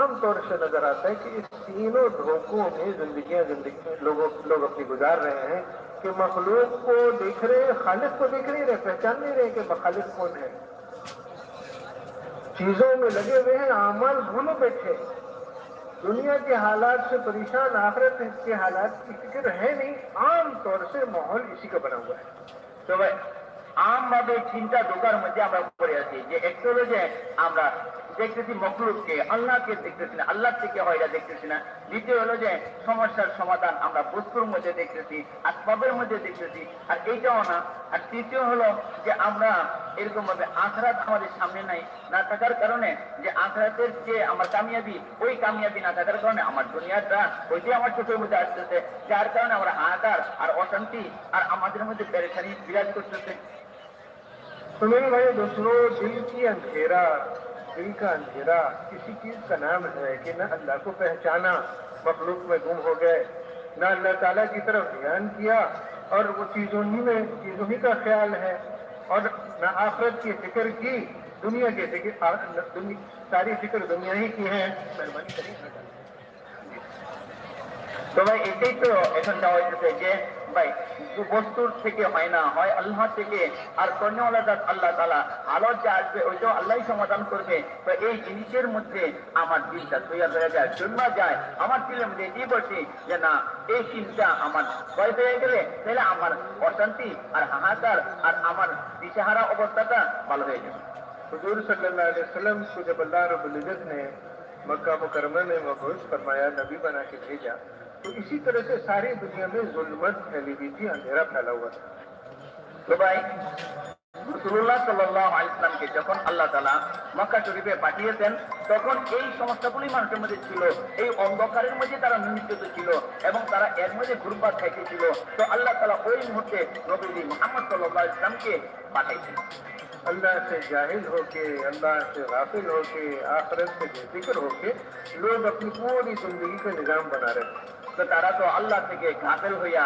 عام طور سے نظر آتا ہے کہ اس تینوں دھوکوں میں زندگیاں زندگی لوگوں لوگ اپنی گزار رہے ہیں کہ مخلوق کو دیکھ رہے ہیں، خالق کو دیکھ نہیں رہے پہچان نہیں رہے کہ مخالف کون ہے۔ چیزوں میں لگے ہوئے ہیں، اعمال بھول بیٹھے۔ دنیا کے حالات سے پریشان، آخرت کے حالات کی فکر ہے نہیں، عام طور سے ماحول اسی کا بنا ہوا ہے۔ تو بھائی، عام آم چنتا ঢোকার মধ্যে আমরা পড়ে আছি যে একটু যে আমরা দেখতেছি মকলুককে আল্লাহকে দেখতেছি না। আল্লাহ থেকে হয়রা দেখতেছি না। দ্বিতীয় হলো যে, সমস্যার সমাধান আমরা বস্তুর মধ্যে দেখতেছি, আর আসবাবের মধ্যে দেখতেছি, আর এইটাও না। আর তৃতীয় হলো যে, আমরা এরকম ভাবে আখরাত আমাদের সামনে নাই, না থাকার কারণে যে, আখরাতের যে আমার কামিয়াবি, ওই কামিয়াবি না থাকার কারণে আমার দুনিয়াটা ওইটাই আমার চোখের মধ্যে আসতেছে। যার কারণে আমরা হাহাকার আর অশান্তি আর আমাদের মধ্যে পেরেছানি বিরাজ করতেছে। তুমি ভাই দোসরো দিল কি আন্ধেরা ان کا اندھیرا کسی چیز کا نام ہے کہ نہ اللہ کو پہچانا، مخلوق میں گم ہو گئے، نہ اللہ تعالیٰ کی طرف دھیان کیا اور وہ چیزوں ہی میں، چیزوں ہی کا خیال ہے اور نہ آخرت کی فکر کی، دنیا کے فکر دنیا، ساری فکر دنیا ہی کی ہے۔ مہربانی کریں۔ تو بھائی ایک ایک تو ایسا ہوتا ہے পাই বস্তুর থেকে হয় না, হয় আল্লাহ থেকে। আর কর্ণওয়ালা জাত আল্লাহ তালা আলোর যা আসবে, ওইটাও আল্লাহ সমাধান করবে। তো এই জিনিসের মধ্যে আমার দিনটা তৈরি হয়ে যায়, জন্মা যায়। আমার দিলের মধ্যে দিয়ে বসে যে না, এই চিন্তা আমার ভয় হয়ে গেলে তাহলে আমার অশান্তি আর হাহাকার আর আমার দিশাহারা অবস্থাটা ভালো হয়ে যাবে। حضور صلی اللہ علیہ وسلم کو جب اللہ رب العزت نے مکہ مکرمہ میں مبعوث فرمایا نبی بنا کے بھیجا तो इसी तरह से सारी दुनिया में जुल्मत फैली हुई थी अंधेरा फैला हुआ था তো ভাই রসুল্লাহ সাল্লাহ ইসলামকে যখন আল্লাহ তালা মক্কা শরীফে পাঠিয়েছেন তখন এই সমস্যাগুলি মানুষের মধ্যে ছিল এই অন্ধকারের মধ্যে তারা নিমিত্ত ছিল এবং তারা এর মধ্যে ঘুরপাত খাইতেছিল তো আল্লাহ তালা ওই মুহূর্তে নবী মোহাম্মদ সাল্লাহ ইসলামকে পাঠাইছেন अल्लाह से जाहिल होके अल्लाह से गाफिल होके आखिरत से बेफिक्र होके लोग अपनी पूरी जिंदगी का निजाम बना रहे थे তো তারা তো আল্লাহ থেকে গাফেল হইয়া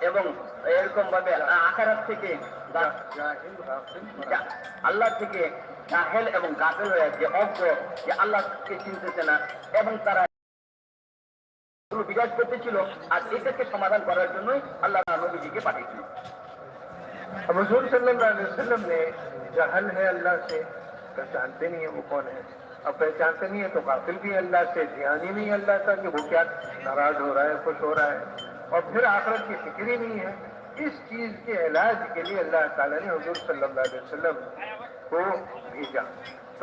এবং এরকম ভাবে আখারাত থেকে গা- जाहिल गाफिल যা- আল্লাহ থেকে জাহেল এবং গাফেল হয়ে যে অজ্ঞ যে আল্লাহকে চিনতেছে না এবং তারা এগুলো বিরাজ করতেছিল আর এটাকে সমাধান করার জন্যই আল্লাহ নবীজিকে পাঠিয়েছিল अब हजूर सल्लल्लाहु अलैहि वसल्लम ने जहल है अल्लाह से पहचानते नहीं है वो कौन है اب پہچانتے نہیں ہے تو قاتل بھی اللہ سے دھیان ہی نہیں اللہ کا کہ وہ کیا ناراض ہو رہا ہے، خوش ہو رہا ہے۔ اور پھر آخرت کی فکر ہی نہیں ہے۔ اس چیز کے علاج کے لیے اللہ تعالیٰ نے حضور صلی اللہ علیہ وسلم کو بھیجا۔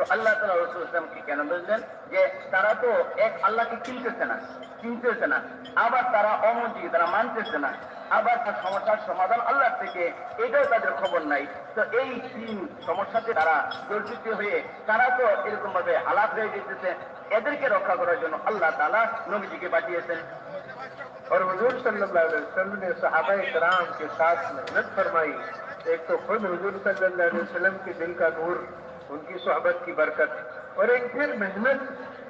তো আল্লাহ তালা রসুল ইসলামকে কেন বলছেন যে তারা তো এক আল্লাহকে চিনতেছে না চিনতেছে না। আবার তারা অমনজিকে তারা মানতেছে না। আবার তার সমস্যার সমাধান আল্লাহ থেকে, এটাও তাদের খবর নাই। তো এই তিন সমস্যাতে তারা জর্জিত হয়ে, তারা তো এরকম ভাবে হালাত হয়ে যেতেছে এদেরকে রক্ষা করার জন্য আল্লাহ তালা নবীজিকে পাঠিয়েছেন। اور حضور صلی اللہ علیہ وسلم نے صحابہ کرام کے ساتھ محنت فرمائی ایک تو خود حضور صلی اللہ علیہ وسلم کے دل کا نور ان کی صحبت کی برکت۔ اور ایک پھر محنت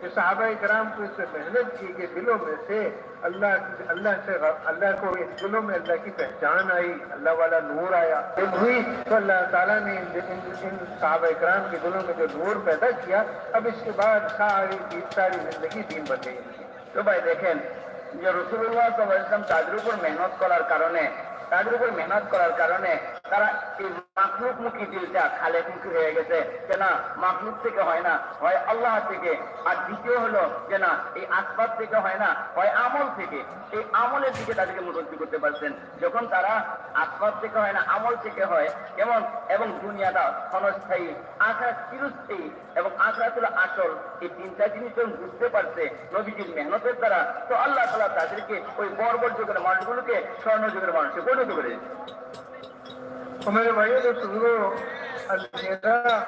کہ صحابہ اکرام کو اس سے محنت کی کہ دلوں میں سے اللہ اللہ سے اللہ کو دلوں میں اللہ کی پہچان آئی، اللہ والا نور آیا۔ جب ہوئی تو اللہ تعالیٰ نے ان صحابہ اکرام کے دلوں میں جو نور پیدا کیا، اب اس کے بعد ساری ساری زندگی دین بن گئی۔ تو بھائی دیکھیں যে রসুল্লাহ اللہ তাদের উপর মেহনত করার কারণে তাদের উপর মেহনত করার কারণে তারা এই মাখলুক মুখী দিলটা খালে মুখী হয়ে গেছে যে না মাখলুক থেকে হয় না, হয় আল্লাহ থেকে। আর দ্বিতীয় হলো যে না এই আসবাব থেকে হয় না, হয় আমল থেকে। এই আমলের দিকে তাদেরকে মুখোমুখি করতে পারছেন। যখন তারা আসবাব থেকে হয় না, আমল থেকে হয় যেমন এবং দুনিয়াটা ক্ষণস্থায়ী আখড়া চিরস্থায়ী এবং আখড়া ছিল আসল, এই তিনটা জিনিস যখন বুঝতে পারছে নবীজির মেহনতের দ্বারা, তো আল্লাহ তালা তাদেরকে ওই বর্বর যুগের মানুষগুলোকে স্বর্ণ যুগের মানুষে পরিণত করে ہمارے میرے بھائی جو تم کو اندھیرا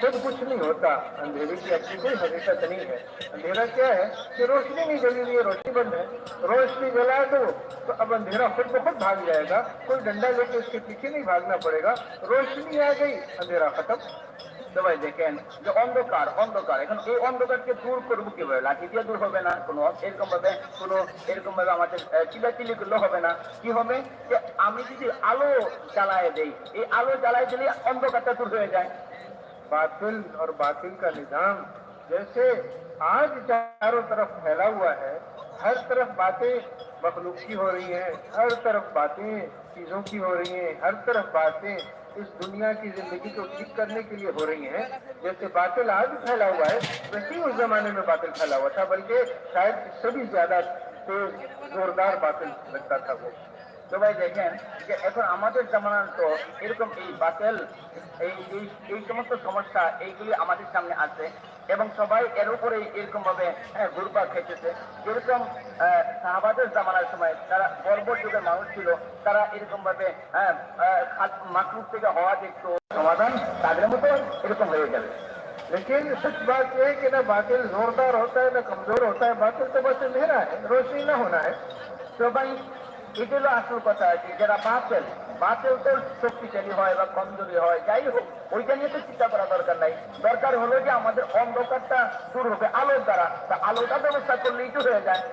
سب کچھ نہیں ہوتا اندھیرے کی اپنی کوئی حقیقت نہیں ہے اندھیرا کیا ہے کہ روشنی نہیں جلی ہوئی ہے روشنی بند ہے روشنی جلا دو تو اب اندھیرا خود بہت بھاگ جائے گا کوئی ڈنڈا لے کے اس کے پیچھے نہیں بھاگنا پڑے گا روشنی آ گئی اندھیرا ختم সবাই দেখেন যে অন্ধকার অন্ধকার এখন এই অন্ধকারকে দূর করবো কিভাবে লাঠি দিয়ে দূর হবে না কোনো এরকম ভাবে কোনো এরকম ভাবে আমাদের চিলাচিলি করলে হবে না কি হবে যে আমি যদি আলো জ্বালায় দেই এই আলো জ্বালায় দিলে অন্ধকারটা দূর হয়ে যায় বাতিল আর বাতিল কা নিজাম জেসে আজ চারো তরফ ফেলা হুয়া হ্যাঁ ہر طرف باتیں مخلوق کی ہو رہی ہیں ہر طرف باتیں چیزوں کی ہو رہی ہیں ہر طرف باتیں اس دنیا کی زندگی کو ٹھیک کرنے کے لیے ہو رہی ہیں۔ جیسے باطل آج پھیلا ہوا ہے، ویسے ہی اس زمانے میں باطل پھیلا ہوا تھا، بلکہ شاید اس سے بھی زیادہ تیز، زوردار باطل لگتا تھا وہ۔ সবাই দেখেন যে এখন আমাদের জামানার তো এরকম এই বাতেল এই এই সমস্ত لیے ہمارے سامنے آتے۔ আছে এবং সবাই এর উপরে এরকম ভাবে হ্যাঁ, ঘুরপাক খেতেছে যেরকম আহ, সাহাবাদের জামানার সময় তারা বর্বর যুগের মানুষ ছিল তারা এরকম ভাবে হ্যাঁ মাকলুক থেকে হওয়া দেখতো সমাধান তাদের মতো এরকম হয়ে যাবে लेकिन सच बात यह है कि ना बातिल जोरदार होता है ना कमजोर होता है बातिल तो बस अंधेरा है रोशनी ना होना है তো ভাই এটা হলো আসল কথা যে যারা বাতেল বাতেল তো শক্তিশালী হয় বা কমজোরি হয় যাই হোক ওইটা নিয়ে অন্ধকারটা দূর হবে আলোর দ্বারা তা আলোটা ব্যবস্থা করলেই তো হয়ে যায়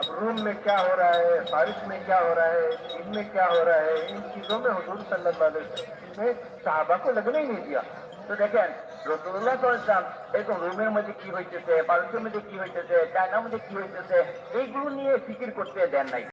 अब रूम में क्या हो रहा है बारिश में क्या हो रहा है दिन में क्या हो रहा है इन चीजों में हुजूर सल्लल्लाहु अलैहि वसल्लम ने साहबा को लगने ही नहीं दिया তো দেখেন রসুল্লাহ ইসলাম এরকম রুমের মধ্যে কি হইতেছে বাড়ির মধ্যে কি হইতেছে চায়নার মধ্যে কি হইতেছে এইগুলো নিয়ে ফিকির করতে দেন নাই